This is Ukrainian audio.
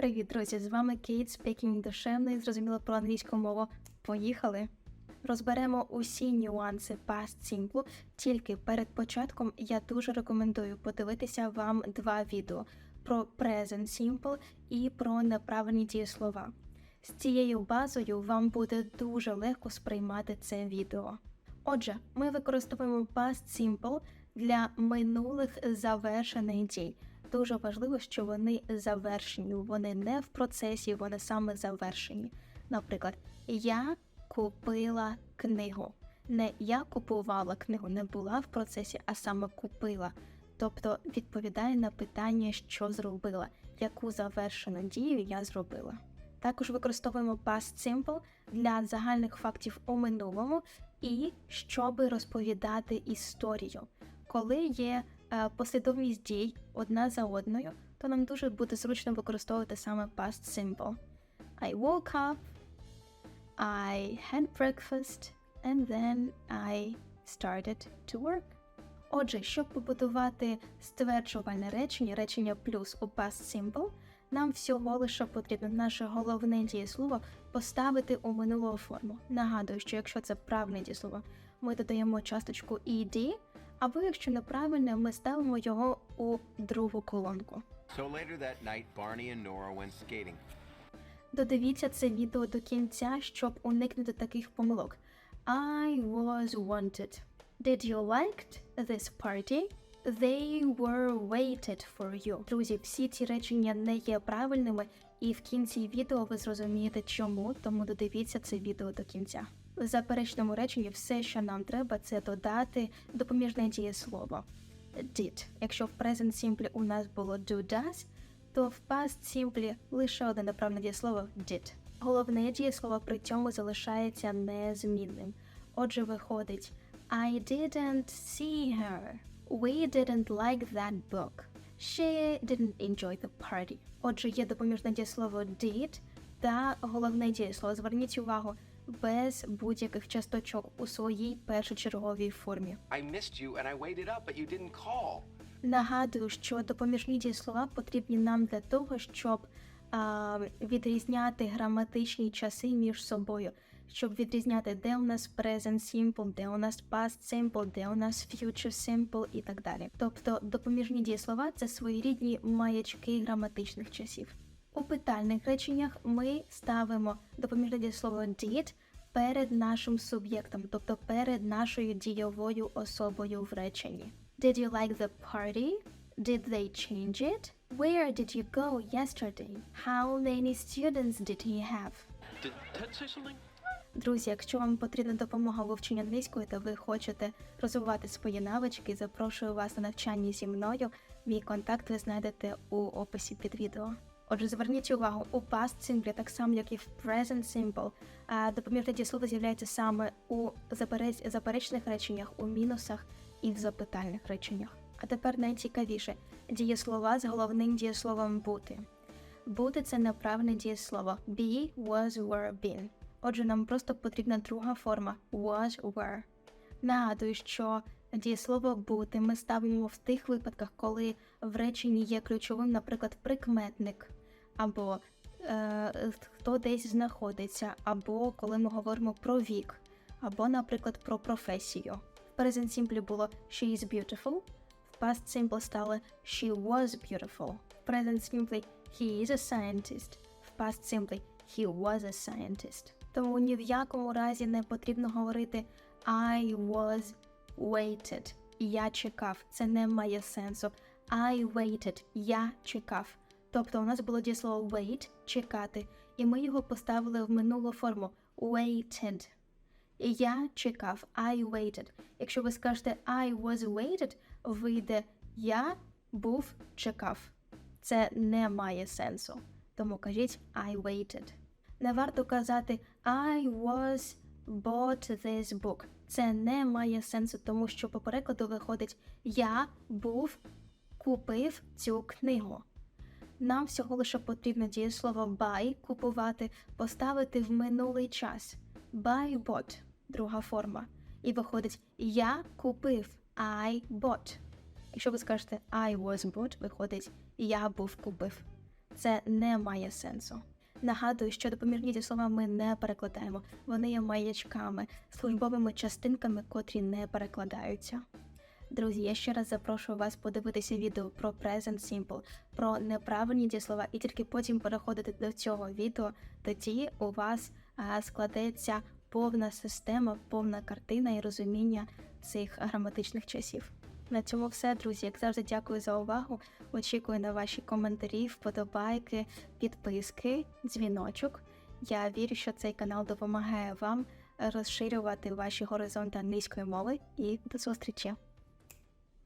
Привіт, друзі! З вами Кейт Спекінг душевно і зрозуміло про англійську мову. Поїхали! Розберемо усі нюанси Past Simple. Тільки перед початком я дуже рекомендую подивитися вам два відео про Present Simple і про неправильні дієслова. З цією базою вам буде дуже легко сприймати це відео. Отже, ми використовуємо Past Simple для минулих завершених дій. Дуже важливо, що вони завершені, вони не в процесі, вони саме завершені. Наприклад, я купила книгу. Не я купувала книгу, не була в процесі, а саме купила. Тобто відповідає на питання, що зробила, яку завершену дію я зробила. Також використовуємо past simple для загальних фактів у минулому і щоби розповідати історію. Коли є послідовність дій одна за одною, то нам дуже буде зручно використовувати саме past simple. I woke up, I had breakfast, and then I started to work. Отже, щоб побудувати стверджувальне речення, речення плюс у past simple, нам всього лише потрібно наше головне дієслово поставити у минулу форму. Нагадую, що якщо це правильне дієслово, ми додаємо часточку ed, або якщо неправильне, ми ставимо його у другу колонку. So later that night, Barney and Nora went skating. Додивіться це відео до кінця, щоб уникнути таких помилок. I was wanted. Did you liked this party? They were waited for you. Друзі, всі ці речення не є правильними, і в кінці відео ви зрозумієте чому, тому додивіться це відео до кінця. В заперечному реченні все, що нам треба, це додати допоміжне дієслово did. Якщо в present simple у нас було do does, то в past simple лише одне неправильне дієслово did. Головне дієслово при цьому залишається незмінним. Отже, виходить I didn't see her. We didn't like that book. She didn't enjoy the party. Отже, є допоміжне дієслово did та головне дієслово. Зверніть увагу без будь-яких часточок у своїй першочерговій формі. I missed you and I waited up, but you didn't call. Нагадую, що допоміжні дієслова потрібні нам для того, щоб а, відрізняти граматичні часи між собою, щоб відрізняти, де у нас present simple, де у нас past simple, де у нас future simple і так далі. Тобто допоміжні дієслова це своєрідні маячки граматичних часів. У питальних реченнях ми ставимо допоміжне дієслово did перед нашим суб'єктом, тобто перед нашою дійовою особою в реченні. Did you like the party? Did they change it? Where did you go yesterday? How many students did he have? Did Ted say something? Друзі, якщо вам потрібна допомога в вивченні англійської та ви хочете розвивати свої навички, запрошую вас на навчання зі мною. Мій контакт ви знайдете у описі під відео. Отже, зверніть увагу, у past simple, так само як і в present simple, а допоміжне дієслово з'являється саме у заперечних реченнях, у мінусах і в запитальних реченнях. А тепер найцікавіше дієслова з головним дієсловом бути. Бути це неправильне дієслово. Be, was, were, been. Отже, нам просто потрібна друга форма was, were. Нагадую, що дієслово бути ми ставимо в тих випадках, коли в реченні є ключовим, наприклад, прикметник, або е, хто десь знаходиться, або коли ми говоримо про вік, або, наприклад, про професію. В present simple було she is beautiful, в past simple стало she was beautiful. В present simply he is a scientist, в past simply he was a scientist. Тому ні в якому разі не потрібно говорити I was waited. Я чекав. Це не має сенсу. I waited. Я чекав. Тобто у нас було дієслово wait чекати, і ми його поставили в минулу форму waited. Я чекав. I waited. Якщо ви скажете I was waited, вийде я був чекав. Це не має сенсу. Тому кажіть I waited. Не варто казати I was bought this book. Це не має сенсу, тому що по перекладу виходить Я був купив цю книгу. Нам всього лише потрібно дієслово buy купувати, поставити в минулий час. Buy bought – друга форма. І виходить Я купив I bought. Якщо ви скажете I was bought, виходить Я був купив. це не має сенсу. Нагадую, що допомірні дієслова ми не перекладаємо, вони є маячками, службовими частинками, котрі не перекладаються. Друзі, я ще раз запрошую вас подивитися відео про Present Simple, про неправильні дієслова, і тільки потім переходити до цього відео. Тоді у вас а, складеться повна система, повна картина і розуміння цих граматичних часів. На цьому все, друзі. Як завжди, дякую за увагу. Очікую на ваші коментарі, вподобайки, підписки, дзвіночок. Я вірю, що цей канал допомагає вам розширювати ваші горизонти англійської мови. І до зустрічі!